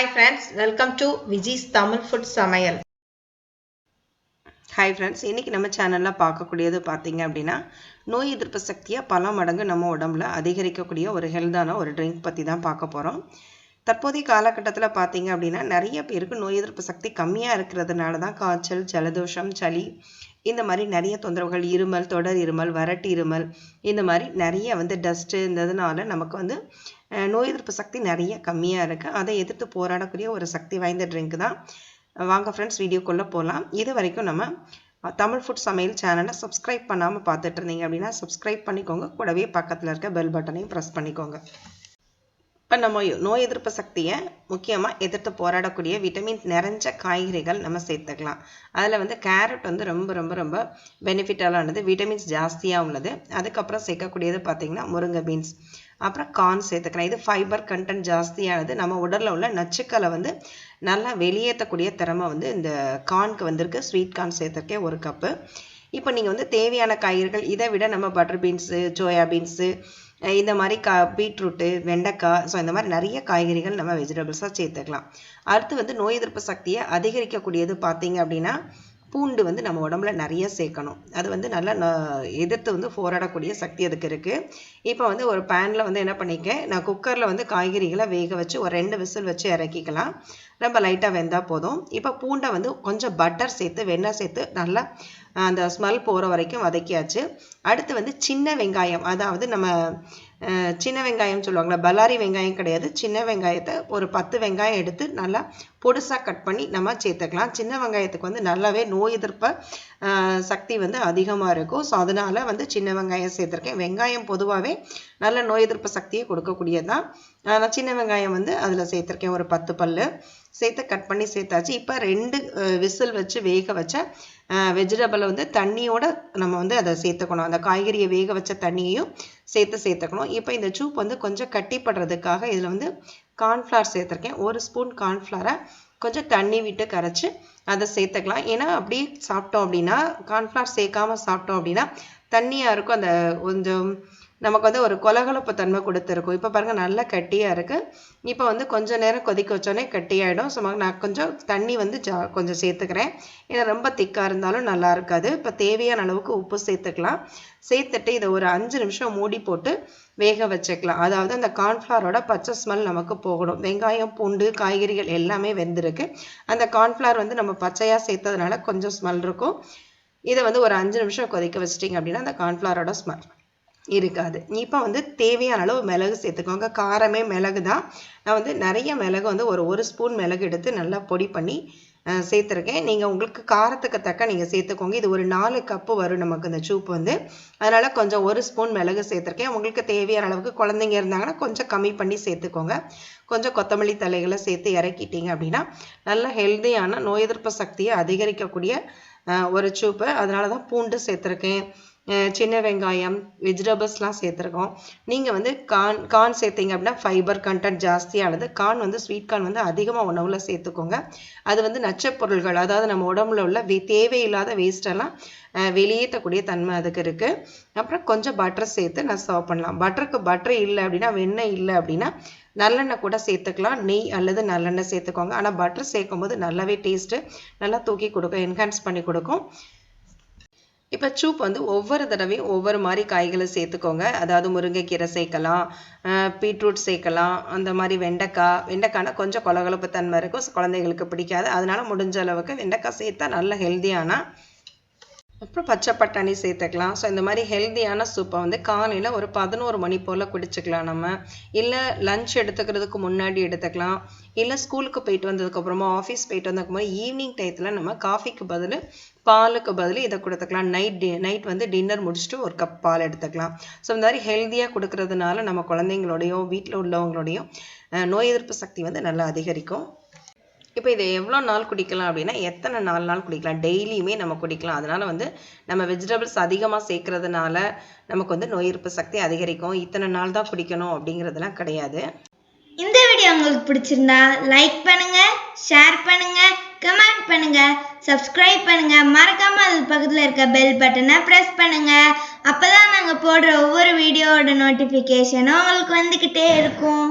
Hi friends welcome to Viji's Tamil food சமையல் hi friends இன்றைக்கி நம்ம சேனலில் பார்க்கக்கூடியது பார்த்தீங்க அப்படின்னா நோய் எதிர்ப்பு சக்தியை பல மடங்கு நம்ம உடம்புல அதிகரிக்கக்கூடிய ஒரு ஹெல்த்தான ஒரு ட்ரிங்க் பற்றி தான் பார்க்க போகிறோம் தற்போதைய காலகட்டத்தில் பார்த்தீங்க அப்படின்னா நிறைய பேருக்கு நோய் எதிர்ப்பு சக்தி கம்மியாக இருக்கிறதுனால தான் காய்ச்சல் ஜலதோஷம் சளி இந்த மாதிரி நிறைய தொந்தரவுகள் இருமல் தொடர் இருமல் வறட்டு இருமல் இந்த மாதிரி நிறைய வந்து டஸ்ட்டு இருந்ததுனால நமக்கு வந்து நோய் எதிர்ப்பு சக்தி நிறைய கம்மியாக இருக்குது அதை எதிர்த்து போராடக்கூடிய ஒரு சக்தி வாய்ந்த ட்ரிங்க் தான். வாங்க ஃப்ரெண்ட்ஸ் வீடியோக்குள்ளே போகலாம் இது வரைக்கும் நம்ம தமிழ் ஃபுட் சமையல் சேனலை சப்ஸ்கிரைப் பண்ணாமல் பார்த்துட்டு இருந்தீங்க அப்படின்னா சப்ஸ்கிரைப் பண்ணிக்கோங்க. கூடவே பக்கத்தில் இருக்க பெல் பட்டனையும் ப்ரெஸ் பண்ணிக்கோங்க. இப்போ நம்ம நோய் எதிர்ப்பு சக்தியை முக்கியமாக எதிர்த்து போராடக்கூடிய விட்டமின் நிறைஞ்ச காய்கறிகள் நம்ம சேர்த்துக்கலாம். அதில் வந்து கேரட் வந்து ரொம்ப ரொம்ப ரொம்ப பெனிஃபிட்டாலானது விட்டமின்ஸ் ஜாஸ்தியாக உள்ளது. அதுக்கப்புறம் சேர்க்கக்கூடியது பார்த்திங்கன்னா முருங்கை பீன்ஸ் அப்புறம் கார்ன் சேர்த்துக்கலாம். இது ஃபைபர் கண்டென்ட் ஜாஸ்தியானது. நம்ம உடலில் உள்ள நச்சுக்களை வந்து நல்லா வெளியேற்றக்கூடிய திறமை வந்து இந்த கார்னுக்கு வந்திருக்கு. ஸ்வீட் கார்ன் சேர்த்துருக்கேன் ஒரு கப்பு இப்போ நீங்கள் வந்து தேவையான காய்கறிகள் இதை விட நம்ம பட்டர் பீன்ஸு சோயா பீன்ஸு இந்த மாதிரி கா பீட்ரூட்டு வெண்டைக்காய் ஸோ இந்த மாதிரி நிறைய காய்கறிகள் நம்ம வெஜிடபிள்ஸாக சேர்த்துக்கலாம். அடுத்து வந்து நோய் எதிர்ப்பு சக்தியை அதிகரிக்கக்கூடியது பார்த்தீங்க அப்படின்னா பூண்டு வந்து நம்ம உடம்புல நிறைய சேர்க்கணும். அது வந்து நல்லா எதிர்த்து வந்து போராடக்கூடிய சக்தி அதுக்கு இருக்குது இப்போ வந்து ஒரு பேனில் வந்து என்ன பண்ணிக்க நான் குக்கரில் வந்து காய்கறிகளை வேக வச்சு ஒரு ரெண்டு விசில் வச்சு இறக்கிக்கலாம். ரொம்ப லைட்டாக வெந்தால் போதும். இப்போ பூண்டை வந்து கொஞ்சம் பட்டர் சேர்த்து வெண்ணெய் சேர்த்து நல்லா அந்த ஸ்மெல் போகிற வரைக்கும் வதக்கியாச்சு. அடுத்து வந்து சின்ன வெங்காயம். அதாவது நம்ம சின்ன வெங்காயம் சொல்லுவாங்களே பல்லாரி வெங்காயம் கிடையாது. சின்ன வெங்காயத்தை ஒரு பத்து வெங்காயம் எடுத்து நல்லா பொடுசாக கட் பண்ணி நம்ம சேர்த்துக்கலாம். சின்ன வெங்காயத்துக்கு வந்து நல்லாவே நோய் எதிர்ப்ப சக்தி வந்து அதிகமாக இருக்கும். ஸோ அதனால் வந்து சின்ன வெங்காயம் சேர்த்துருக்கேன். வெங்காயம் பொதுவாகவே நல்ல நோய் எதிர்ப்பு சக்தியை கொடுக்கக்கூடியதான் நான் சின்ன வெங்காயம் வந்து அதில் சேர்த்துருக்கேன். ஒரு பத்து பல் சேர்த்து கட் பண்ணி சேர்த்தாச்சு. இப்போ ரெண்டு விசில் வச்சு வேக வச்ச வெஜிடபிளை வந்து தண்ணியோட நம்ம வந்து அதை சேர்த்துக்கணும். அந்த காய்கறியை வேக வச்ச தண்ணியையும் சேர்த்து சேர்த்துக்கணும். இப்போ இந்த சூப் வந்து கொஞ்சம் கட்டிப்படுறதுக்காக இதில் வந்து கார்ன்ஃப்ளவர் சேர்த்துருக்கேன். ஒரு ஸ்பூன் கார்ன்ஃப்ளவரை கொஞ்சம் தண்ணி விட்டு கரைச்சி அதை சேர்த்துக்கலாம். ஏன்னா அப்படியே சாப்பிட்டோம் அப்படின்னா கார்ன்ஃப்ளவர் சேர்க்காம சாப்பிட்டோம் அப்படின்னா தண்ணியாக இருக்கும். அந்த கொஞ்சம் நமக்கு வந்து ஒரு கொலகலப்பு தன்மை கொடுத்துருக்கும். இப்போ பாருங்கள் நல்லா கட்டியாக இருக்குது இப்போ வந்து கொஞ்சம் நேரம் கொதிக்க வச்சோடனே கட்டியாயிடும். ஸோ நான் கொஞ்சம் தண்ணி வந்து ஜா கொஞ்சம் சேர்த்துக்கிறேன். ஏன்னா ரொம்ப திக்காக இருந்தாலும் நல்லா இருக்காது. இப்போ தேவையான அளவுக்கு உப்பு சேர்த்துக்கலாம். சேர்த்துட்டு இதை ஒரு அஞ்சு நிமிஷம் மூடி போட்டு வேக வச்சுக்கலாம். அதாவது அந்த கார்ன்ஃப்ளவரோட பச்சை ஸ்மெல் நமக்கு போகணும். வெங்காயம் பூண்டு காய்கறிகள் எல்லாமே வெந்திருக்கு. அந்த கார்ன்ஃப்ளவர் வந்து நம்ம பச்சையாக சேர்த்ததுனால கொஞ்சம் ஸ்மெல் இருக்கும். இதை வந்து ஒரு அஞ்சு நிமிஷம் கொதிக்க வச்சிட்டிங்க அப்படின்னா அந்த கார்ன்ஃப்ளவரோட ஸ்மெல். இருக்காது. இப்போ வந்து தேவையான அளவு மிளகு சேர்த்துக்கோங்க காரமே மிளகு தான். நான் வந்து நிறைய மிளகு வந்து ஒரு ஒரு ஸ்பூன் மிளகு எடுத்து நல்லா பொடி பண்ணி சேர்த்துருக்கேன். நீங்கள் உங்களுக்கு காரத்துக்கு தக்க நீங்கள் சேர்த்துக்கோங்க. இது ஒரு நாலு கப்பு வரும் நமக்கு இந்த சூப் வந்து. அதனால் கொஞ்சம் ஒரு ஸ்பூன் மிளகு சேர்த்துருக்கேன். உங்களுக்கு தேவையான அளவுக்கு குழந்தைங்க இருந்தாங்கன்னா கொஞ்சம் கம்மி பண்ணி சேர்த்துக்கோங்க. கொஞ்சம் கொத்தமல்லி தலைகளை சேர்த்து இறக்கிட்டீங்க அப்படின்னா நல்ல ஹெல்தியான நோய் எதிர்ப்பு சக்தியை அதிகரிக்கக்கூடிய ஒரு சூப்பு. அதனால தான் பூண்டு சேர்த்துருக்கேன். சின்ன வெங்காயம் வெஜிடபிள்ஸ்லாம் சேர்த்துருக்கோம். நீங்கள் வந்து கார்ன் கார்ன் சேர்த்தீங்க அப்படின்னா ஃபைபர் கண்டென்ட் ஜாஸ்தியானது. கார்ன் வந்து ஸ்வீட் கார்ன் வந்து அதிகமாக உணவில் சேர்த்துக்கோங்க. அது வந்து நச்சப்பொருள்கள் அதாவது நம்ம உடம்புல உள்ள வே தேவையில்லாத வேஸ்டெல்லாம் வெளியேற்றக்கூடிய தன்மை அதுக்கு இருக்குது அப்புறம் கொஞ்சம் பட்டர் சேர்த்து நான் சர்வ் பண்ணலாம். பட்டருக்கு பட்டர் இல்லை அப்படின்னா வெண்ணெய் இல்லை அப்படின்னா நல்லெண்ணெய் கூட சேர்த்துக்கலாம். நெய் அல்லது நல்லெண்ணெய் சேர்த்துக்கோங்க. ஆனால் பட்டர் சேர்க்கும்போது நல்லாவே டேஸ்ட்டு நல்லா தூக்கி கொடுக்கும் என்ஹான்ஸ் பண்ணி கொடுக்கும். இப்போ சூப் வந்து ஒவ்வொரு தடவையும் ஒவ்வொரு மாதிரி காய்களை சேர்த்துக்கோங்க. அதாவது முருங்கைக்கீரை சேர்க்கலாம் பீட்ரூட் சேர்க்கலாம் அந்த மாதிரி வெண்டைக்காய் வெண்டைக்காய்னா கொஞ்சம் கொலகொலப்பு தன்மை இருக்கும். குழந்தைகளுக்கு பிடிக்காது. அதனால முடிஞ்ச அளவுக்கு வெண்டைக்காய் சேர்த்தா நல்ல ஹெல்த்தியான அப்புறம் பச்சை பட்டாணி சேர்த்துக்கலாம். ஸோ இந்த மாதிரி ஹெல்த்தியான சூப்பை வந்து காலையில் ஒரு பதினோரு மணி போல் குடிச்சுக்கலாம் நம்ம. இல்லை லஞ்ச் எடுத்துக்கிறதுக்கு முன்னாடி எடுத்துக்கலாம். இல்லை ஸ்கூலுக்கு போயிட்டு வந்ததுக்கப்புறமா ஆஃபீஸ் போயிட்டு வந்ததுக்கப்புறம் ஈவினிங் டயத்தில் நம்ம காஃபிக்கு பதில் பாலுக்கு பதில் இதை கொடுத்துக்கலாம். நைட் டி நைட் வந்து டின்னர் முடிச்சுட்டு ஒரு கப் பால் எடுத்துக்கலாம். ஸோ இந்த மாதிரி ஹெல்த்தியாக கொடுக்கறதுனால நம்ம குழந்தைங்களோடையும் வீட்டில் உள்ளவங்களோடையும் நோய் எதிர்ப்பு சக்தி வந்து நல்லா அதிகரிக்கும். இப்போ இதை எவ்வளோ நாள் குடிக்கலாம் அப்படின்னா எத்தனை நாலு நாள் குடிக்கலாம்? டெய்லியுமே நம்ம குடிக்கலாம். அதனால் வந்து நம்ம வெஜிடபிள்ஸ் அதிகமாக சேர்க்கறதுனால நமக்கு வந்து நோய் எதிர்ப்பு சக்தி அதிகரிக்கும். இத்தனை நாள் தான் குடிக்கணும் அப்படிங்கிறதுலாம் கிடையாது. இந்த வீடியோ உங்களுக்கு பிடிச்சிருந்தா லைக் பண்ணுங்க ஷேர் பண்ணுங்க கமெண்ட் பண்ணுங்க சப்ஸ்கிரைப் பண்ணுங்க. மறக்காம அது பக்கத்தில் இருக்க பெல் பட்டனை ப்ரெஸ் பண்ணுங்க. அப்பதான் நாங்கள் போடுற ஒவ்வொரு வீடியோவோட நோட்டிஃபிகேஷனும் உங்களுக்கு வந்துக்கிட்டே இருக்கும்.